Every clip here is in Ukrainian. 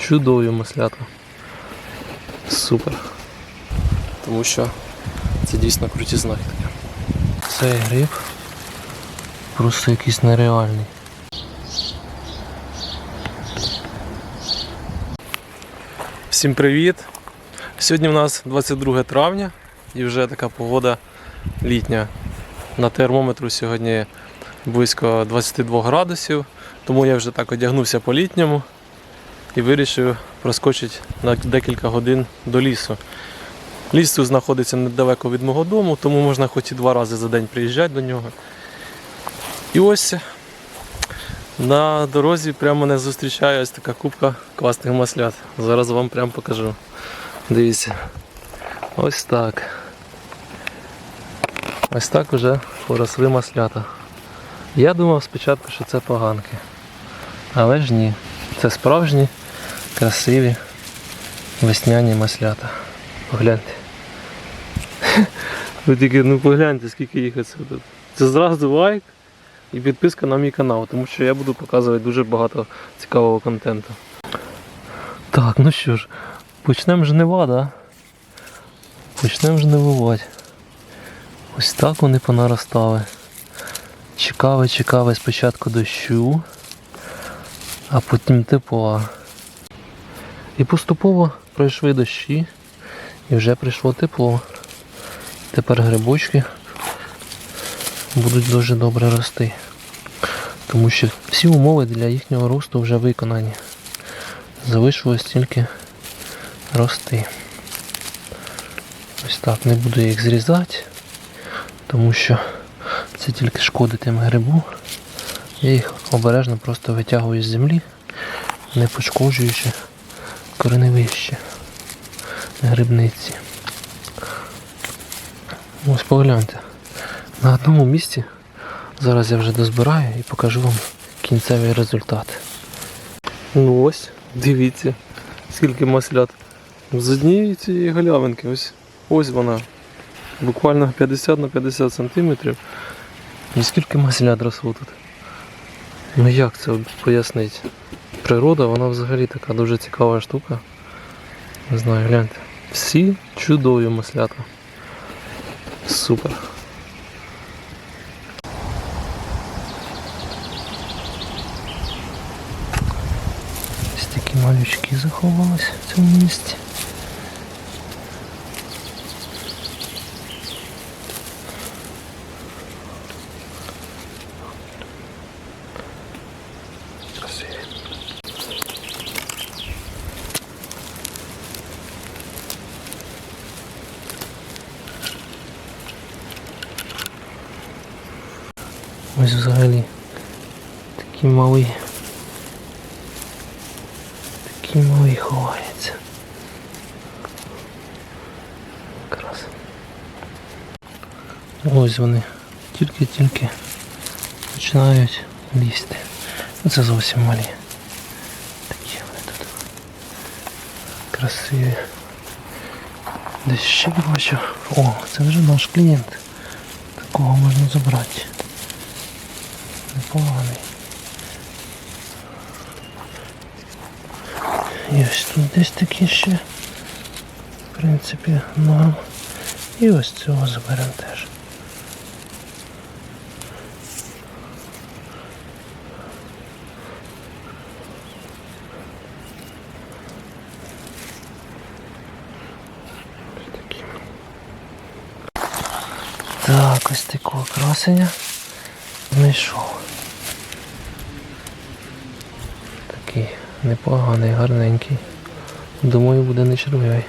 чудові маслята. Супер. Тому що це дійсно круті знахідки. Цей гриб просто якийсь нереальний. Всім привіт! Сьогодні у нас 22 травня і вже така погода літня. На термометру сьогодні близько 22 градусів, тому я вже так одягнувся по літньому і вирішив проскочити на декілька годин до лісу. Ліс тут знаходиться недалеко від мого дому, тому можна хоч і два рази за день приїжджати до нього. І ось на дорозі прямо мене зустрічає ось така кубка класних маслят. Зараз вам прямо покажу. Дивіться. Ось так. Ось так вже поросли маслята. Я думав спочатку, що це поганки. Але ж ні. Це справжні, красиві весняні маслята. Погляньте. Ви тільки ну погляньте, скільки їх тут. Це зразу лайк і підписка на мій канал, тому що я буду показувати дуже багато цікавого контенту. Так, ну що ж, почнемо жнива, да? Почнемо жнивувати. Ось так вони понаростали. Чекали, чекали спочатку дощу, а потім тепла. І поступово пройшли дощі, і вже прийшло тепло. Тепер грибочки будуть дуже добре рости. Тому що всі умови для їхнього росту вже виконані. Залишилось тільки рости. Ось так, не буду їх зрізати, тому що це тільки шкодитиме грибу. Я їх обережно просто витягую з землі, не пошкоджуючи кореневище грибниці. Ось погляньте. На одному місці зараз я вже дозбираю і покажу вам кінцевий результат. Ну ось, дивіться, скільки маслят. З однієї цієї галявинки, ось, ось вона. Буквально 50 на 50 сантиметрів. І скільки маслят росло тут. Ну як це пояснити? Природа, вона взагалі така дуже цікава штука. Не знаю, гляньте. Всі чудові маслята. Супер. Ось такі малючки заховались в цьому місці. Ось взагалі такий малий. Такий малий ховається. Якраз. Ось вони. Тільки-тільки починають лізти. Це зовсім малі. Такі вони тут. Красиві. Десь ще бачу. О, це вже наш клієнт. Такого можна забрати. Непоганий. І ось тут десь такі ще. В принципі, нам. І ось цього заберемо теж. Так, ось такого красення знайшов. Такий непоганий, гарненький. Думаю, буде не червивий.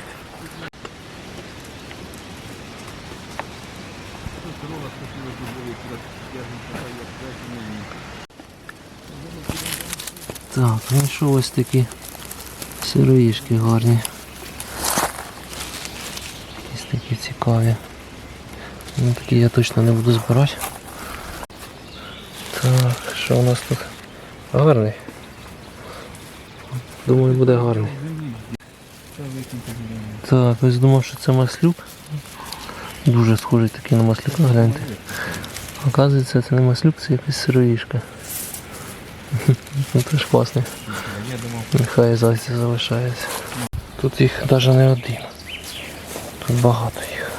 Так, знайшов ось такі сироїшки гарні. Якісь такі цікаві. Ну такі я точно не буду збирати. Так, що у нас тут? Гарний. Думаю, буде гарний. Так, ось думав, що це маслюк. Дуже схожий такий на маслюка, гляньте. Оказується, це не маслюк, це якась сироїшка. Ну теж класний. Нехай зайці залишається. Тут їх навіть не один. Тут багато їх.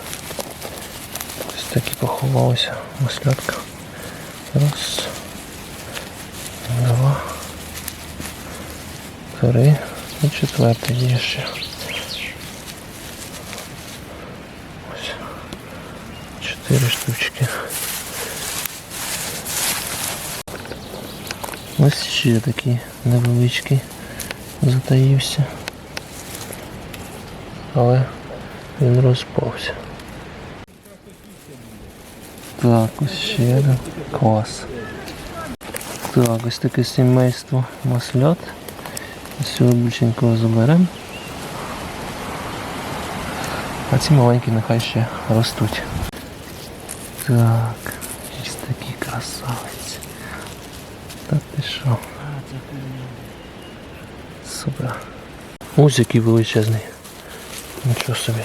Ось такі поховалися маслятка. Раз. Три. І четвертий є ще. Ось. Чотири штучки. Ось ще такий невеличкий затаївся. Але він розпався. Так, ось ще один. Клас. Так, ось таке сімейство маслят. Цього більшенького заберемо. А ці маленькі нехай ще ростуть. Так, ось такі красавиці. Та ти що? Супер. Ось який величезний. Нічого собі.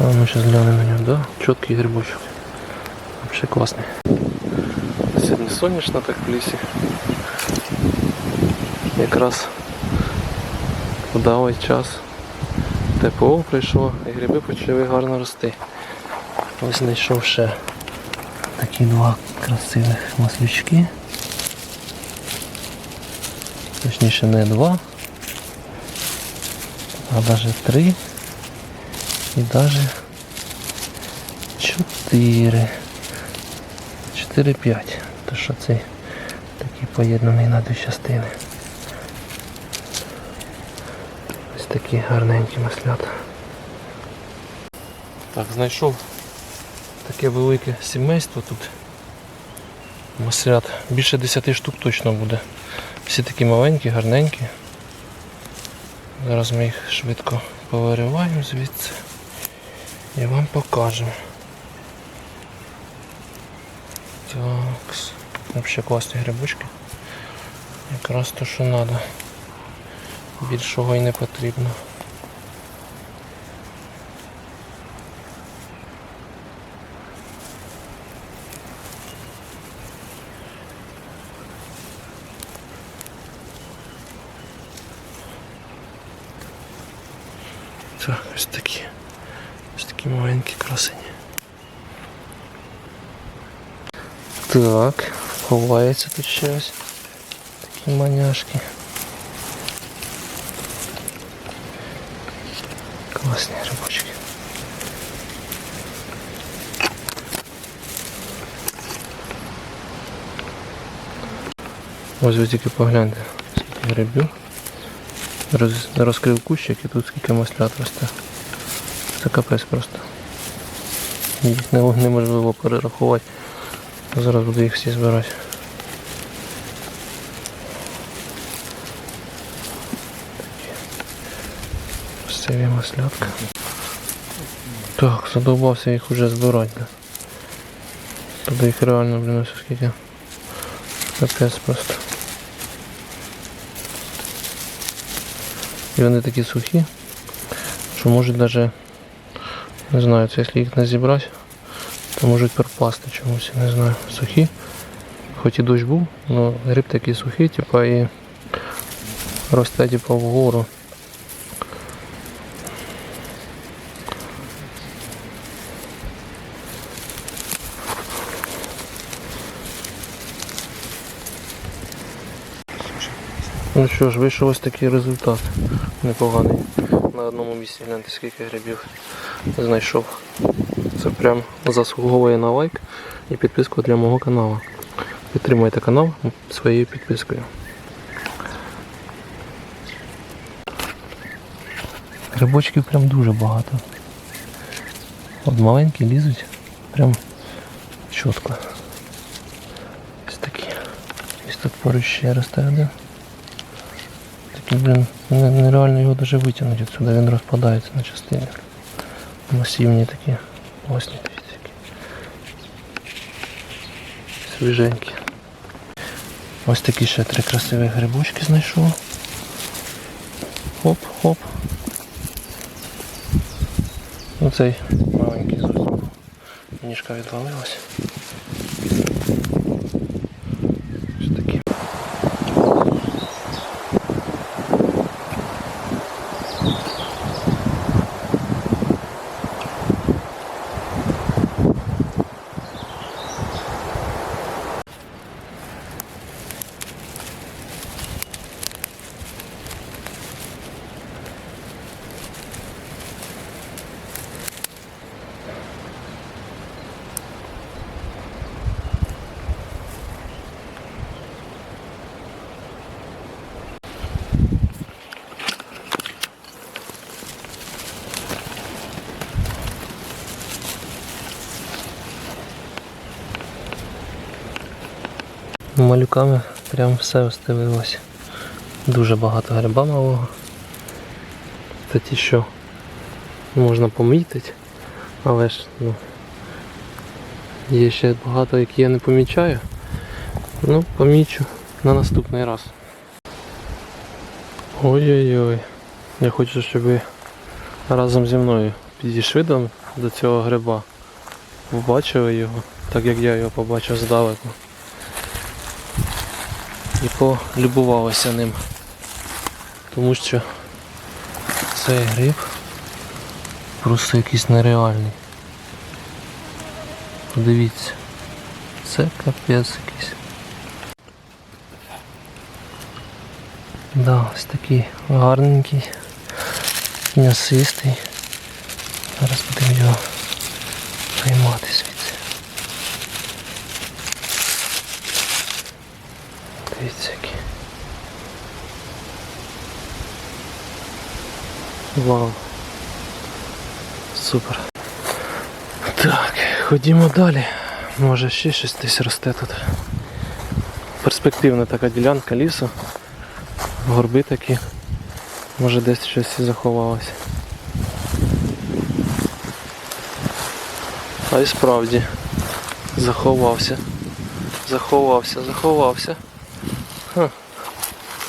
А ми зараз глянемо на нього, да? Чіткий грибочок. Вообще класний. Сьогодні сонячно так в лісі. Якраз вдалий час. Тепло прийшло і гриби почали гарно рости. Ось знайшов ще такі два красивих маслючки. Точніше не два, а навіть три і навіть чотири. Чотири-п'ять. То що цей такий поєднаний на дві частини. Ось такі гарненькі маслята. Так, знайшов таке велике сімейство тут. Маслят. Більше 10 штук точно буде. Всі такі маленькі, гарненькі. Зараз ми їх швидко повириваємо звідси і вам покажемо. Так, взагалі класні грибочки. Якраз то, що треба. Більшого і не потрібно. Так, ось такі. Ось такі маленькі красені. Так, ховається тут ще ось такі маняшки. Класні рибочки. Ось ви тільки погляньте, скільки грибів. Роз, розкрив кущик і тут скільки маслят росте. Це капець просто. Їх не- неможливо перерахувати. Зараз буду їх всі збирати. Красиві маслятка. Так, задовбався їх уже збирати. Туди їх реально, блін, ось скільки. Капець просто. І вони такі сухі, що можуть навіть, не знаю, це якщо їх не зібрати, то можуть пропасти чомусь, не знаю, сухі. Хоч і дощ був, але гриб такий сухий, типа і росте типа вгору. Ну що ж, вийшов ось такий результат непоганий. На одному місці гляньте скільки грибів знайшов. Це прям заслуговує на лайк і підписку для мого каналу. Підтримуйте канал своєю підпискою. Грибочків прям дуже багато. От маленькі лізуть, прям чітко. Ось такі. Ось тут поруч ще росте один. Такий, блін, нереально його навіть витягнути відсюди, він розпадається на частини. Масивні такі, які. Свіженькі. Ось такі ще три красиві грибочки знайшов. Хоп, хоп. Оцей маленький зовсім. Ніжка відвалилась. Ось такі. Малюками прям все остелилось. Дуже багато гриба малого. Це ті, що можна помітити, але ж ну, є ще багато, які я не помічаю. Ну, помічу на наступний раз. Ой-ой-ой. Я хочу, щоб ви разом зі мною підійшли до цього гриба. Побачили його, так як я його побачив здалеку. І полюбувалися ним. Тому що цей гриб просто якийсь нереальний. Подивіться. Це капець якийсь. Да, ось такий гарненький, м'ясистий. Зараз будемо його приймати звідси. Дивіться. Вау. Супер. Так, ходімо далі. Може ще щось десь росте тут. Перспективна така ділянка лісу. Горби такі. Може десь щось і заховалося. А і справді заховався. Заховався, заховався. Ха.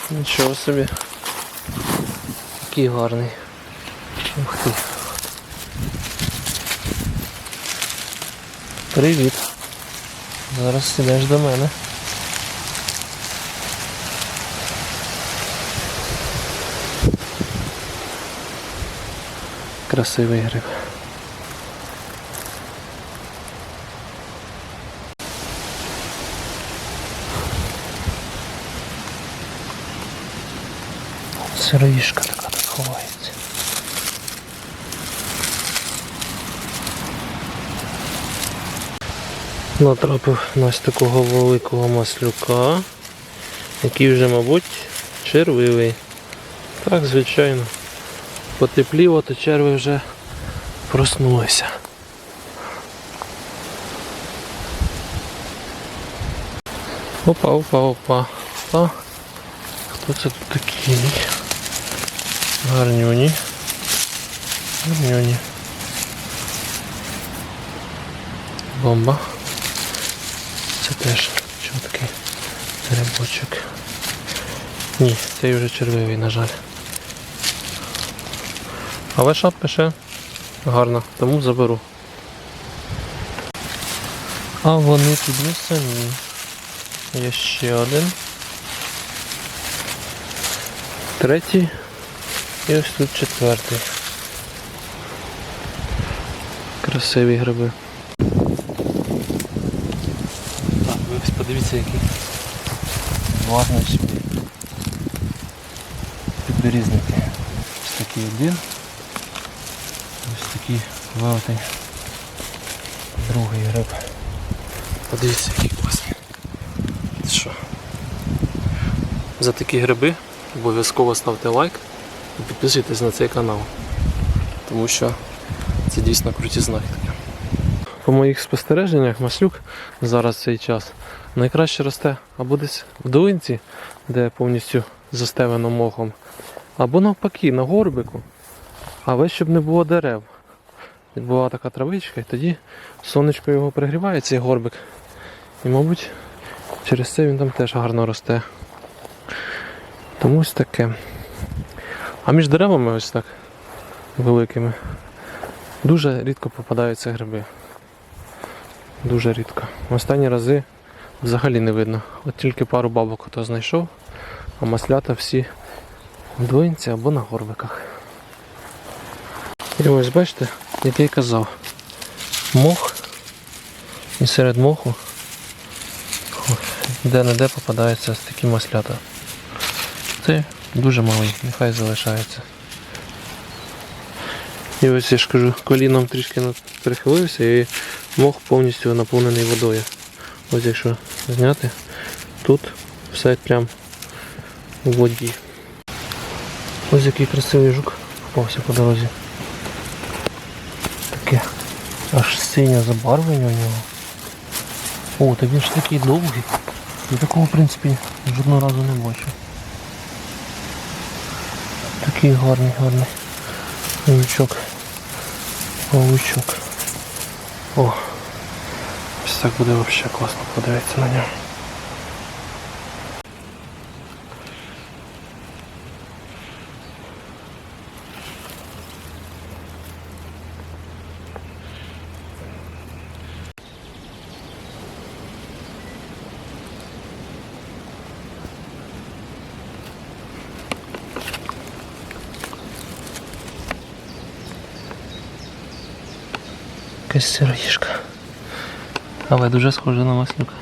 Нічого собі. Який гарний. Ух ти. Привіт. Зараз сідеш до мене. Красивий гриб. Сироїшка така тут ховається. Натрапив на ось такого великого маслюка, який вже, мабуть, червивий. Так, звичайно. Потепліло, то черви вже проснулися. Опа, опа, опа. Опа. Хто це тут такий? Гарнюні. Гарнюні. Бомба. Це теж чіткий грибочок. Ні, цей вже червивий, на жаль. Але шапка ще гарна, тому заберу. А вони тут не самі. Є ще один. Третій. І ось тут четвертий. Красиві гриби. Так, ви ось подивіться, який власний собі. Підберізники. Ось такий один. Ось такий великий другий гриб. Подивіться, який класний. Це що? За такі гриби обов'язково ставте лайк і підписуйтесь на цей канал. Тому що це дійсно круті знахідки. По моїх спостереженнях маслюк зараз в цей час найкраще росте або десь в долинці, де повністю застелено мохом, або навпаки на горбику, але щоб не було дерев. Була така травичка, і тоді сонечко його пригріває, цей горбик. І, мабуть, через це він там теж гарно росте. Тому ось таке. А між деревами ось так великими дуже рідко попадаються гриби. Дуже рідко. Останні рази взагалі не видно. От тільки пару бабок хто знайшов, а маслята всі в долинці або на горбиках. І ось бачите, як я й казав, мох і серед моху де-не-де попадаються ось такі маслята. Це дуже малий, нехай залишається. І ось я ж кажу, коліном трішки перехилився і мох повністю наповнений водою. Ось якщо зняти, тут все прям у воді. Ось який красивий жук попався по дорозі. Таке аж синє забарвлення у нього. О, так він ж такий довгий. Я такого, в принципі, жодного разу не бачив. Такий гарний, гарний жучок. Павучок. О, ось так буде взагалі класно подивитися на нього. Якась сироїшка. Але дуже схоже на маслюка.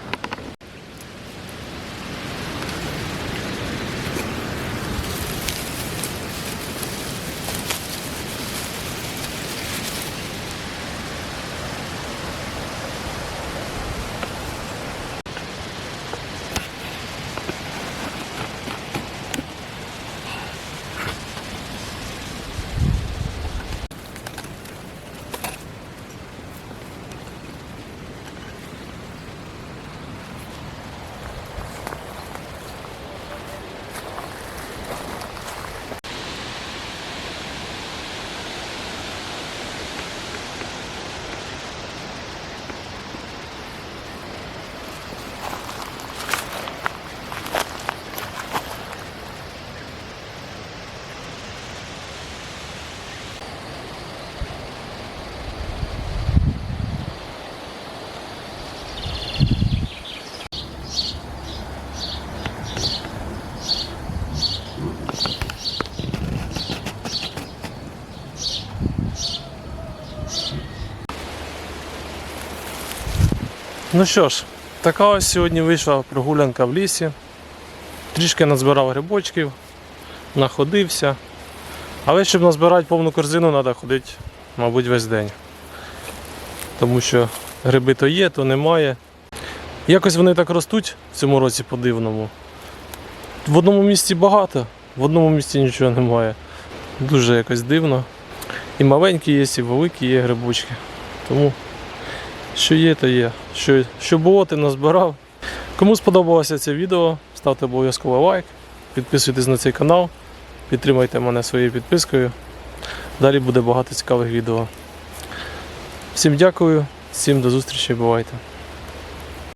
Ну що ж, така ось сьогодні вийшла прогулянка в лісі. Трішки назбирав грибочків, находився. Але щоб назбирати повну корзину, треба ходити, мабуть, весь день. Тому що гриби то є, то немає. Якось вони так ростуть в цьому році по-дивному. В одному місці багато, в одному місці нічого немає. Дуже якось дивно. І маленькі є, і великі є грибочки. Тому що є, то є. Що, що було, ти назбирав. Кому сподобалося це відео, ставте обов'язково лайк, підписуйтесь на цей канал, підтримайте мене своєю підпискою. Далі буде багато цікавих відео. Всім дякую, всім до зустрічі, бувайте.